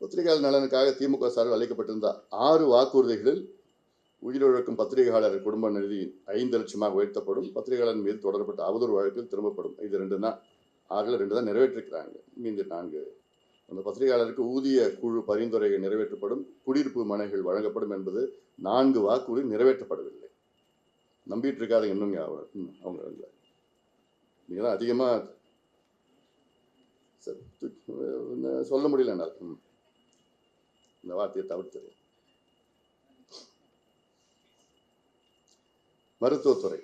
பத்திரிகையாளர் நலனுக்காக திமுக சார்பில் அளிக்கப்பட்டிருந்த ஆறு வாக்குறுதிகளில் உயிரிழக்கும் பத்திரிகையாளர் குடும்ப நிதி ஐந்து லட்சமாக உயர்த்தப்படும். பத்திரிகையாளர் மீது தொடரப்பட்ட அவதூறு வழக்கில் திரும்பப்படும். இது ரெண்டு தான். ஆறில் ரெண்டு தான் நிறைவேற்றிருக்கிறாங்க. மீதி நான்கு. அந்த பத்திரிகையாளருக்கு ஊதிய குழு பரிந்துரைகள் நிறைவேற்றப்படும். குடியிருப்பு மனைகள் வழங்கப்படும் என்பது நான்கு வாக்குறுதி நிறைவேற்றப்படவில்லை. நம்பிட்டு இருக்காதுங்க இன்னுங்க அவங்க இல்லை நீங்கள் தான் அதிகமாக சரி சொல்ல முடியல என்னால். ம். இந்த வார்த்தையை தவிர்த்தது மருத்துவத்துறை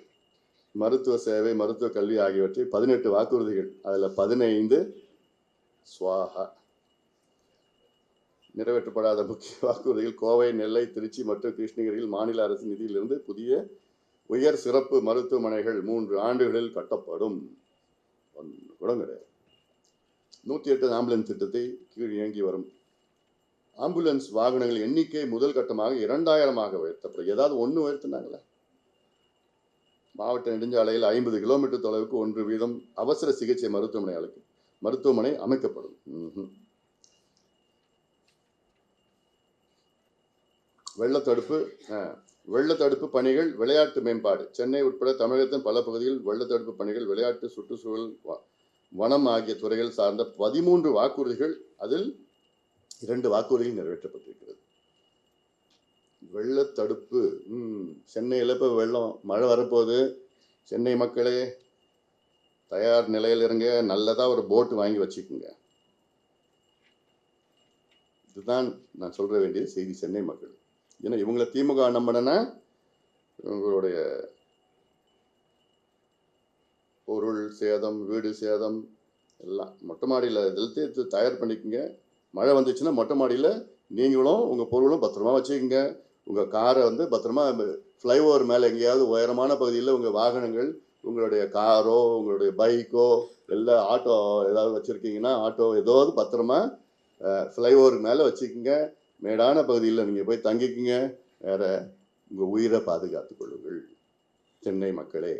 மருத்துவ சேவை மருத்துவ கல்வி ஆகியவற்றை பதினெட்டு வாக்குறுதிகள். அதில் பதினைந்து சுவாகா நிறைவேற்றப்படாத முக்கிய வாக்குறுதிகள் கோவை நெல்லை திருச்சி மற்றும் கிருஷ்ணகிரியில் மாநில அரசு நிதியிலிருந்து புதிய உயர் சிறப்பு மருத்துவமனைகள் மூன்று ஆண்டுகளில் கட்டப்படும். ஒன்று கூட கிடையாது நூற்றி எட்டு ஆம்புலன்ஸ் திட்டத்தை கீழ் இயங்கி வரும். ஆம்புலன்ஸ் வாகனங்கள் எண்ணிக்கை முதல் கட்டமாக இரண்டாயிரமாக உயர்த்தப்படும். ஏதாவது ஒன்று உயர்த்தினாங்களா? மாவட்ட நெடுஞ்சாலையில் ஐம்பது கிலோமீட்டர் தொலைவுக்கு ஒன்று வீதம் அவசர சிகிச்சை மருத்துவமனை அழைக்கும் மருத்துவமனை அமைக்கப்படும். வெள்ளத்தடுப்பு ஆ, வெள்ளத்தடுப்பு பணிகள் விளையாட்டு மேம்பாடு. சென்னை உட்பட தமிழகத்தின் பல பகுதிகளில் வெள்ளத்தடுப்பு பணிகள் விளையாட்டு சுற்றுச்சூழல் வ- வனம் ஆகிய துறைகள் சார்ந்த பதிமூன்று வாக்குறுதிகள் அதில் இரண்டு வாக்குறுதிகள் நிறைவேற்றப்பட்டிருக்கிறது. வெள்ளத்தடுப்பு ம், சென்னையில் இப்போ வெள்ளம் மழை வரப்போகுது. சென்னை மக்களே தயார் நிலையில் இருங்க. நல்லதாக ஒரு போட்டு வாங்கி வச்சுக்கோங்க. இதுதான் நான் சொல்ற வேண்டிய செய்தி சென்னை மக்கள். ஏன்னா இவங்களை திமுக நம்பினா இவங்களுடைய பொருள் சேதம் வீடு சேதம் எல்லாம் மொட்டை மாடியில் எல்லாத்தையும் தயார் பண்ணிக்கோங்க. மழை வந்துச்சுன்னா மொட்டை மாடியில் நீங்களும் உங்கள் பொருளும் பத்திரமா வச்சுக்கோங்க. உங்கள் காரை வந்து பத்திரமா ஃப்ளைஓவர் மேலே எங்கேயாவது உயரமான பகுதியில் உங்கள் வாகனங்கள் உங்களுடைய காரோ உங்களுடைய பைக்கோ இல்லை ஆட்டோ ஏதாவது வச்சுருக்கீங்கன்னா ஆட்டோ ஏதாவது பத்திரமா ஃப்ளைஓவர் மேலே வச்சுக்கோங்க. மேடான பகுதியில் நீங்கள் போய் தங்கிக்குங்க. வேறு உங்கள் உயிரை பாதுகாத்து கொள்ளுங்கள். சென்னை மக்களே.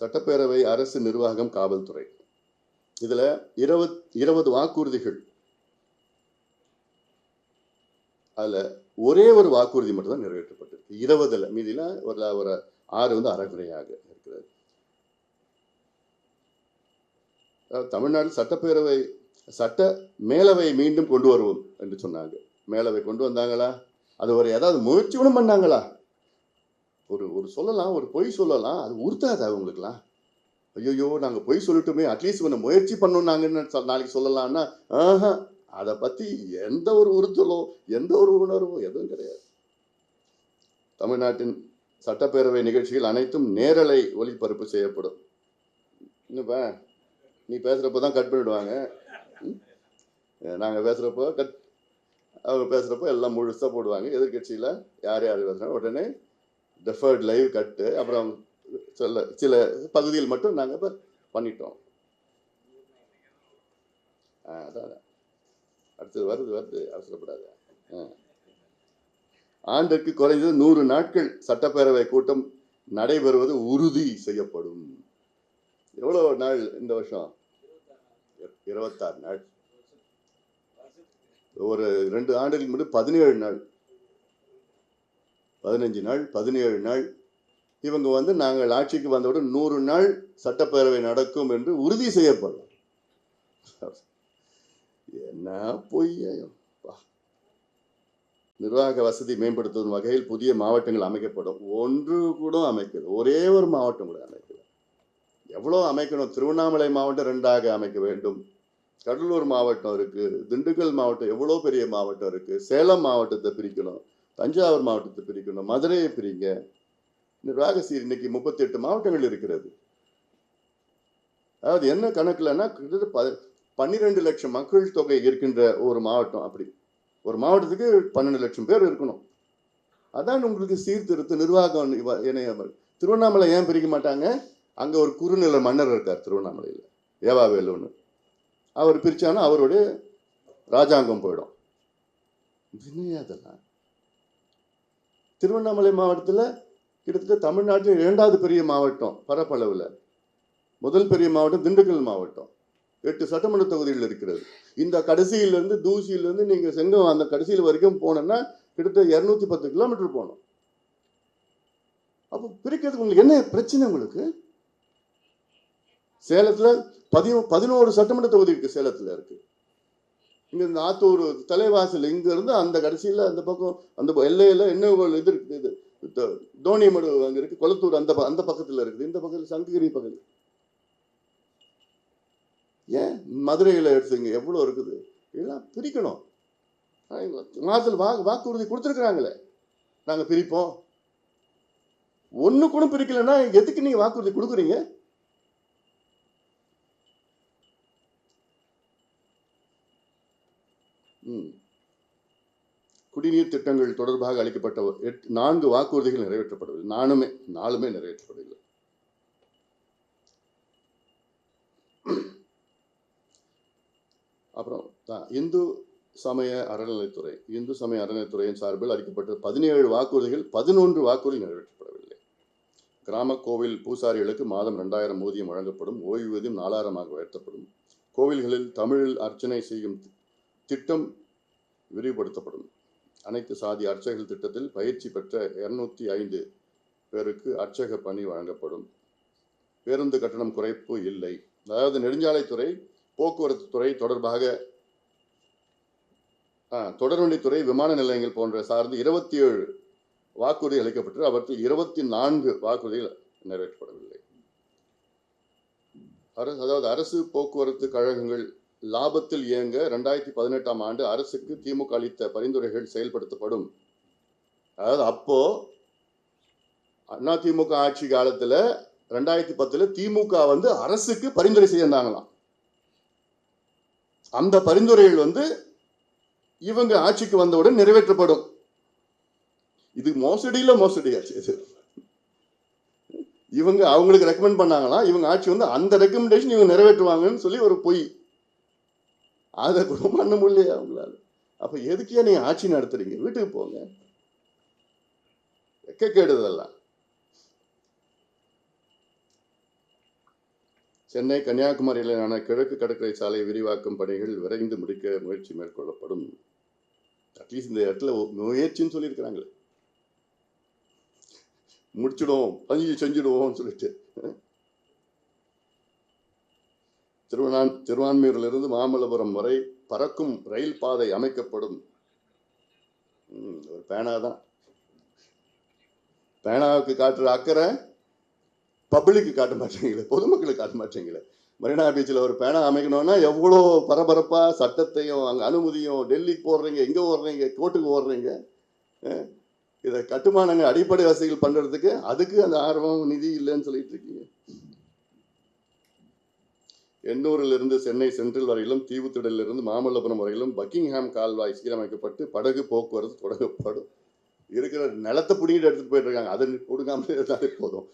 சட்டப்பேரவை அரசு நிர்வாகம் காவல்துறை. இதில் இருபத் இருபது வாக்குறுதிகள். அதில் ஒரே ஒரு வாக்குறுதி மட்டும் தான் நிறைவேற்றப்பட்டிருக்கு. இருபதில் மீதில ஒரு ஒரு ஆறு வந்து அறகுறையாக இருக்கிறது. தமிழ்நாடு சட்டப்பேரவை சட்ட மேலவை மீண்டும் கொண்டு வருவோம் என்று சொன்னாங்க. மேலவை கொண்டு வந்தாங்களா? அது ஒரு ஏதாவது முயற்சி கூட பண்ணாங்களா? ஒரு ஒரு சொல்லலாம் ஒரு பொய் சொல்லலாம் அது உறுத்தாது அவங்களுக்குலாம் ஐயோ நாங்கள் பொய் சொல்லிட்டுமே அட்லீஸ்ட் கொஞ்சம் முயற்சி பண்ணோம் நாங்கன்னு நாளைக்கு சொல்லலாம்னா ஆஹா அதை பற்றி எந்த ஒரு உறுத்தலோ எந்த ஒரு உணர்வோ எதுவும் கிடையாது. தமிழ்நாட்டின் சட்டப்பேரவை நிகழ்ச்சிகள் அனைத்தும் நேரலை ஒளிபரப்பு செய்யப்படும். என்னப்பா நீ பேசுகிறப்ப தான் கட் பண்ணிடுவாங்க. நாங்கள் பேசுகிறப்போ கட் அவங்க பேசுகிறப்போ எல்லாம் முழுசாக போடுவாங்க. எதிர்கட்சியில் யார் யார் பேசுகிறாங்க உடனே டெஃபர்ட் லைவ் கட்டு அப்புறம் சில சில பகுதியில் மட்டும் நாங்கள் இப்போ பண்ணிட்டோம். ஆ அதான் அடுத்தது வருது வருது. அவசரப்படாத. ஆ. ஆண்டுக்கு குறைந்தது நூறு நாட்கள் சட்டப்பேரவை கூட்டம் நடைபெறுவது உறுதி செய்யப்படும். எவ்வளோ நாள் இந்த வருஷம்? இருபத்தாறு நாள். ஒரு ரெண்டு ஆண்டுகளுக்கு முன்னாடி பதினேழு நாள். பதினஞ்சு நாள் பதினேழு நாள். இவங்க வந்து நாங்கள் ஆட்சிக்கு வந்தவுடன் நூறு நாள் சட்டப்பேரவை நடக்கும் என்று உறுதி செய்யப்படும் என்ன பொய்யம் நிர்வாக வசதி மேம்படுத்தும் வகையில் புதிய மாவட்டங்கள் அமைக்கப்படும். ஒன்று கூட அமைக்கல. ஒரே ஒரு மாவட்டம் கூட அமைக்கல. எவ்வளோ அமைக்கணும்? திருவண்ணாமலை மாவட்டம் ரெண்டாக அமைக்க வேண்டும். கடலூர் மாவட்டம் இருக்குது திண்டுக்கல் மாவட்டம் எவ்வளோ பெரிய மாவட்டம் இருக்குது சேலம் மாவட்டத்தை பிரிக்கணும். தஞ்சாவூர் மாவட்டத்தை பிரிக்கணும். மதுரையை பிரிங்க. நிர்வாக சீர் இன்னைக்கு முப்பத்தி எட்டு மாவட்டங்கள் இருக்கிறது. அதாவது என்ன கணக்குலன்னா கிட்டத்தட்ட ப- பன்னிரெண்டு லட்சம் மக்கள் தொகை இருக்கின்ற ஒரு மாவட்டம் அப்படி. ஒரு மாவட்டத்துக்கு பன்னெண்டு லட்சம் பேர் இருக்கணும். அதான் உங்களுக்கு சீர்திருத்த நிர்வாகம் இவ- திருவண்ணாமலை ஏன் பிரிக்க மாட்டாங்க? அங்க ஒரு குறுநில மன்னர் இருக்கார் திருவண்ணாமலையில் ஏவாவேலுன்னு. அவர் பிரிச்சானா அவருடைய ராஜாங்கம் போயிடும். என்னையா அதெல்லாம் திருவண்ணாமலை மாவட்டத்தில் கிட்டத்தட்ட தமிழ்நாட்டில் இரண்டாவது பெரிய மாவட்டம் பரப்பளவில். முதல் பெரிய மாவட்டம் திண்டுக்கல் மாவட்டம். எட்டு சட்டமன்ற தொகுதிகள் இருக்கிறது. இந்த கடைசியிலேருந்து தூசியிலேருந்து நீங்கள் செங்கம் அந்த கடைசியில் வரைக்கும் போனோன்னா கிட்டத்தட்ட இரநூத்தி பத்து கிலோமீட்டர் போகணும். அப்போ பிரிக்கிறதுக்கு உங்களுக்கு என்ன பிரச்சனை உங்களுக்கு? சேலத்தில் பதி பதினோரு சட்டமன்ற தொகுதி இருக்குது சேலத்தில் இருக்குது இங்கே இந்த ஆத்தூர் தலைவாசல் இங்கேருந்து அந்த கடைசியில் அந்த பக்கம் அந்த எல்லையில் என்ன இது இருக்குது? இது தோனியமடு தோணிமடு அங்க இருக்கு கொளத்தூர் அந்த அந்த பக்கத்துல இருக்குது. இந்த பக்கத்தில் சங்ககிரி பகுதி ஏன்? மதுரையில் எடுத்துங்க எவ்வளோ இருக்குது? இதெல்லாம் பிரிக்கணும். மாதத்தில் வா வாக்குறுதி கொடுத்துருக்குறாங்களே. நாங்கள் பிரிப்போம். ஒன்று கூட பிரிக்கலைன்னா எதுக்கு நீங்கள் வாக்குறுதி கொடுக்குறீங்க? ம். குடிநீர் திட்டங்கள் தொடர்பாக அளிக்கப்பட்ட எட் நான்கு வாக்குறுதிகள் நிறைவேற்றப்படவில்லை. நானுமே நாலுமே நிறைவேற்றப்படவில்லை. அப்புறம் இந்து சமய அறநிலைத்துறை இந்து சமய அறநிலைத்துறையின் சார்பில் அளிக்கப்பட்ட பதினேழு வாக்குறுதிகள் பதினொன்று வாக்குறுதி நிறைவேற்றப்படவில்லை. கிராம கோவில் பூசாரிகளுக்கு மாதம் ரெண்டாயிரம் ஊதியம் வழங்கப்படும் ஓய்வூதியம் நாலாயிரமாக உயர்த்தப்படும். கோவில்களில் தமிழில் அர்ச்சனை செய்யும் தி- திட்டம் விரிவுபடுத்தப்படும். அனைத்து சாதி அர்ச்சகர்கள் திட்டத்தில் பயிற்சி பெற்ற இருநூத்தி ஐந்து பேருக்கு அர்ச்சக பணி வழங்கப்படும். பேருந்து கட்டணம் குறைப்பு இல்லை. அதாவது நெடுஞ்சாலைத்துறை போக்குவரத்து துறை தொடர்பாக தொடர்வண்டித்துறை விமான நிலையங்கள் போன்ற சார்ந்து இருபத்தி ஏழு வாக்குறுதி அளிக்கப்பட்டு அவற்றில் இருபத்தி நான்கு வாக்குறுதிகள் நிறைவேற்றப்படவில்லை. அரசு அதாவது அரசு போக்குவரத்து கழகங்கள் லாபத்தில் இயங்க ரெண்டாயிரத்தி பதினெட்டாம் ஆண்டு அரசுக்கு திமுக அளித்த பரிந்துரைகள் செயல்படுத்தப்படும். அதாவது அப்போ அண்ணா திமுக ஆட்சி காலத்தில் ரெண்டாயிரத்தி பத்தில் திமுக வந்து அரசுக்கு பரிந்துரை செய்யிருந்தாங்களாம் அந்த பரிந்துரைகள் வந்து இவங்க ஆட்சிக்கு வந்தவுடன் நிறைவேற்றப்படும். இது மோசடியில் மோசடி ஆச்சு இது. இவங்க அவங்களுக்கு ரெக்கமெண்ட் பண்ணாங்களாம். இவங்க ஆட்சி வந்து அந்த ரெக்கமெண்டேஷன் இவங்க நிறைவேற்றுவாங்கன்னு சொல்லி ஒரு பொய். அதை கூட பண்ண முடியலையா அவங்களால அப்ப எதுக்கே நீங்க ஆட்சி நடத்துறீங்க? வீட்டுக்கு போங்க. வெக்க கேடுதெல்லாம் சென்னை கன்னியாகுமரியிலான கிழக்கு கடற்கரை சாலை விரிவாக்கும் பணிகள் விரைந்து முடிக்க முயற்சி மேற்கொள்ளப்படும். அட்லீஸ்ட் இந்த இடத்துல முயற்சின்னு சொல்லியிருக்கிறாங்களே. முடிச்சிடுவோம். பஞ்சு செஞ்சிடுவோம்னு சொல்லிட்டு. திருவண்ணான் திருவான்மையூரிலிருந்து மாமல்லபுரம் வரை பறக்கும் ரயில் பாதை அமைக்கப்படும். ஒரு பேனா தான். பேனாவுக்கு காட்டுற அக்கறை பப்ளிக்கு காட்ட மாட்டீங்களே பொதுமக்களுக்கு காட்ட மாட்டீங்களே மெரினா பீச்சில் ஒரு பேனா அமைக்கணும்னா எவ்வளோ பரபரப்பாக சட்டத்தையும் அங்கே அனுமதியும் டெல்லிக்கு போடுறீங்க எங்கே ஓடுறீங்க கோர்ட்டுக்கு ஓடுறீங்க இதை கட்டுமானங்கள் அடிப்படை வசதிகள் பண்ணுறதுக்கு அதுக்கு அந்த ஆர்வம் நிதி இல்லைன்னு சொல்லிட்டு இருக்கீங்க. எண்ணூரிலிருந்து சென்னை சென்ட்ரல் வரையிலும் தீவுத்திடலிலிருந்து மாமல்லபுரம் வரையிலும் பக்கிங்ஹாம் கால்வாய் சீரமைக்கப்பட்டு படகு போக்குவரத்து தொடங்கப்படும். இருக்கிற நிலத்தை பிடிங்கிட்டு எடுத்துகிட்டு போயிட்டு இருக்காங்க. அதை கொடுக்காமலே இருந்தாலே போதும்.